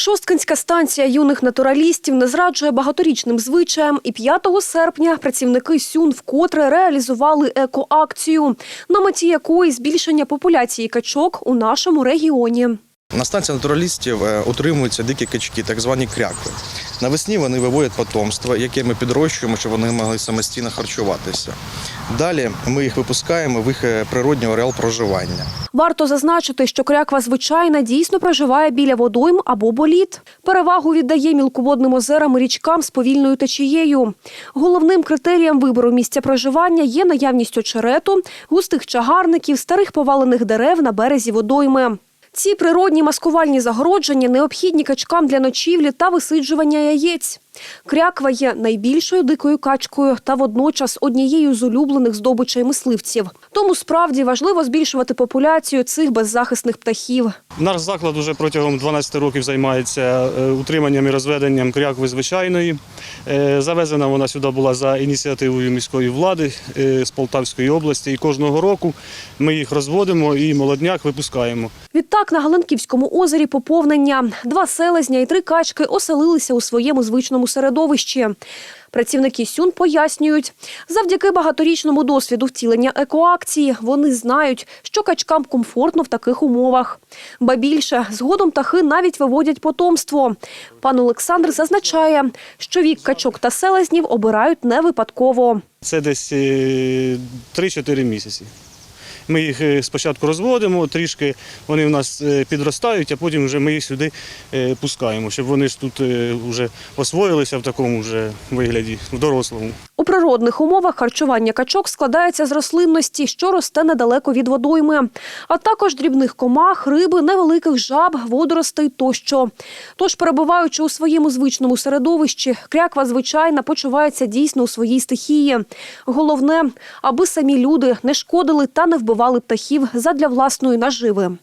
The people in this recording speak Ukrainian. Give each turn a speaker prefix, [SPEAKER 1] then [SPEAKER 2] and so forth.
[SPEAKER 1] Шосткинська станція юних натуралістів не зраджує багаторічним звичаям. І 5 серпня працівники СЮН вкотре реалізували екоакцію, на меті якої збільшення популяції качок у нашому регіоні.
[SPEAKER 2] На станції натуралістів е, утримуються дикі качки, так звані крякви. Навесні вони виводять потомство, яке ми підрощуємо, щоб вони могли самостійно харчуватися. Далі ми їх випускаємо в їх е, природній ареал проживання.
[SPEAKER 1] Варто зазначити, що кряква звичайна дійсно проживає біля водойм або боліт. Перевагу віддає мілководним озерам і річкам з повільною течією. Головним критерієм вибору місця проживання є наявність очерету, густих чагарників, старих повалених дерев на березі водойми. Ці природні маскувальні загородження необхідні качкам для ночівлі та висиджування яєць. Кряква є найбільшою дикою качкою та водночас однією з улюблених здобичей мисливців. Тому справді важливо збільшувати популяцію цих беззахисних птахів.
[SPEAKER 3] Наш заклад уже протягом 12 років займається е, утриманням і розведенням крякви звичайної. Е, Завезена вона сюди була за ініціативою міської влади е, з Полтавської області. І кожного року ми їх розводимо і молодняк випускаємо.
[SPEAKER 1] Відтак на Галанківському озері поповнення. Два селезня і три качки оселилися у своєму звичному середовищі. Працівники СЮН пояснюють, завдяки багаторічному досвіду втілення екоакції вони знають, що качкам комфортно в таких умовах. Ба більше, згодом птахи навіть виводять потомство. Пан Олександр зазначає, що вік качок та селезнів обирають не випадково.
[SPEAKER 3] Це десь е, 3-4 місяці. Ми їх е, спочатку розводимо, трішки вони в нас е, підростають, а потім вже ми їх сюди е, пускаємо, щоб вони ж тут вже освоїлися в такому вже вигляді, в дорослому.
[SPEAKER 1] У природних умовах харчування качок складається з рослинності, що росте недалеко від водойми, а також дрібних комах, риби, невеликих жаб, водоростей тощо. Тож, перебуваючи у своєму звичному середовищі, кряква звичайна почувається дійсно у своїй стихії. Головне, аби самі люди не шкодили та не вбивали птахів задля власної наживи.